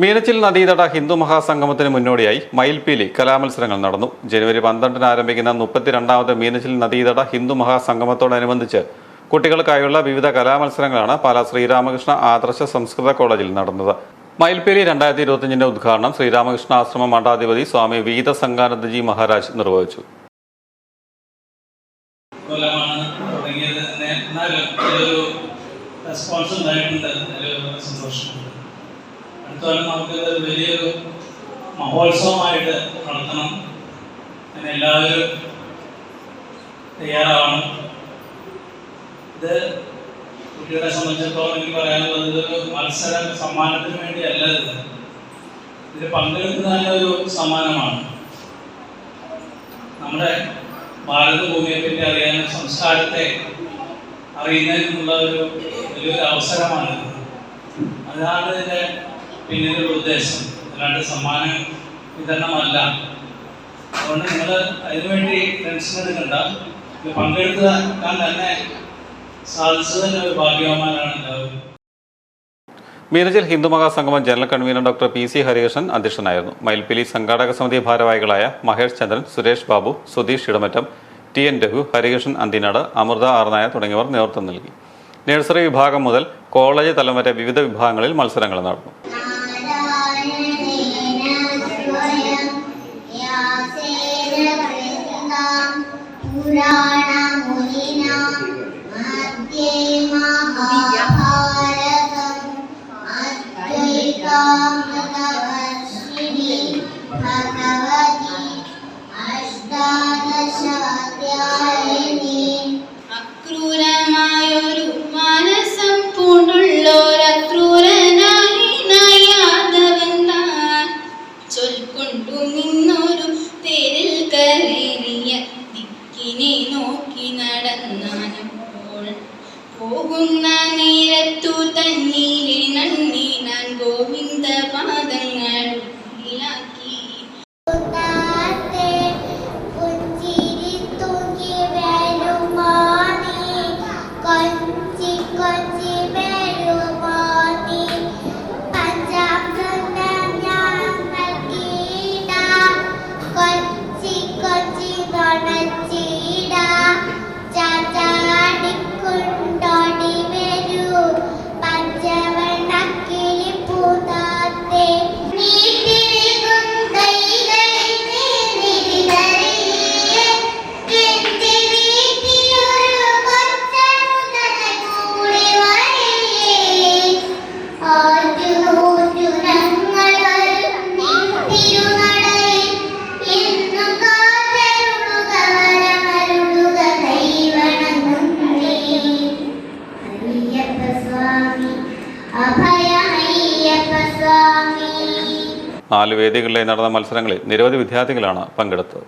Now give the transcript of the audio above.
മീനച്ചിൽ നദീതട ഹിന്ദു മഹാസംഗമത്തിന് മുന്നോടിയായി മയിൽപീലി കലാമത്സരങ്ങൾ നടന്നു. ജനുവരി പന്ത്രണ്ടിന് ആരംഭിക്കുന്ന മുപ്പത്തിരണ്ടാമത് മീനച്ചിൽ നദീതട ഹിന്ദു മഹാസംഗമത്തോടനുബന്ധിച്ച് കുട്ടികൾക്കായുള്ള വിവിധ കലാമത്സരങ്ങളാണ് പാലാ ശ്രീരാമകൃഷ്ണ ആദർശ സംസ്കൃത കോളേജിൽ നടന്നത്. മയിൽപേലി രണ്ടായിരത്തി ഇരുപത്തിയഞ്ചിന്റെ ഉദ്ഘാടനം ശ്രീരാമകൃഷ്ണ ആശ്രമ മഠാധിപതി സ്വാമി വീത സംഗാനന്ദജി മഹാരാജ് നിർവഹിച്ചു. റെസ്പോൺസ് ഉണ്ടായിട്ടുണ്ട്. സന്തോഷമുണ്ട്. അടുത്ത കൊല്ലം നമുക്കിത് വലിയൊരു മഹോത്സവമായിട്ട് നടത്തണം. അതിന് എല്ലാവരും തയ്യാറാവണം. ഇത് കുട്ടികളെ സംബന്ധിച്ചിടത്തോളം എനിക്ക് പറയാനുള്ളത് ഇതൊരു മത്സര സമ്മാനത്തിന് വേണ്ടിയല്ല ഇത്. ഇതിൽ പങ്കെടുക്കുന്ന ഒരു സമ്മാനമാണ്. നമ്മുടെ ഭാരതഭൂമിയെ പറ്റി അറിയാനും സംസ്കാരത്തെ അറിയുന്നതിനുള്ള ഒരു വലിയൊരു അവസരമാണ് അതാണ് ഇതിന്റെ പിന്നിലുള്ള ഉദ്ദേശം. അല്ലാണ്ട് സമ്മാന വിതരണമല്ല. അതുകൊണ്ട് നിങ്ങൾ അതിനുവേണ്ടി ടെൻഷൻ എടുക്കണ്ട. പങ്കെടുക്കാൻ തന്നെ സാധിച്ചതിന്റെ ഒരു ഭാഗ്യവാന്മാരാണ് എല്ലാവരും. Meenachil Hindu മഹാസംഗമം general convener doctor P C Harikrishnan അധ്യക്ഷനായിരുന്നു. മയിൽപ്പിലി സംഘാടക സമിതി ഭാരവാഹികളായ മഹേഷ് ചന്ദ്രൻ സുരേഷ് ബാബു സുധീഷ് ഇടമറ്റം ടി എൻ രഘു ഹരികൃഷ്ണൻ അന്തിനാട് അമൃത ആർനായ തുടങ്ങിയവർ നേതൃത്വം നൽകി. നഴ്സറി വിഭാഗം മുതൽ കോളേജ് തലം വരെ വിവിധ വിഭാഗങ്ങളിൽ മത്സരങ്ങൾ നടന്നു. पुराणमुनिना मध्ये ദിക്കിനെ നോക്കി നടന്നാനപ്പോൾ പോകുന്ന നേരത്തു തന്നീലെ നാല് വേദികളിലായി നടന്ന മത്സരങ്ങളിൽ നിരവധി വിദ്യാർത്ഥികളാണ് പങ്കെടുത്തത്.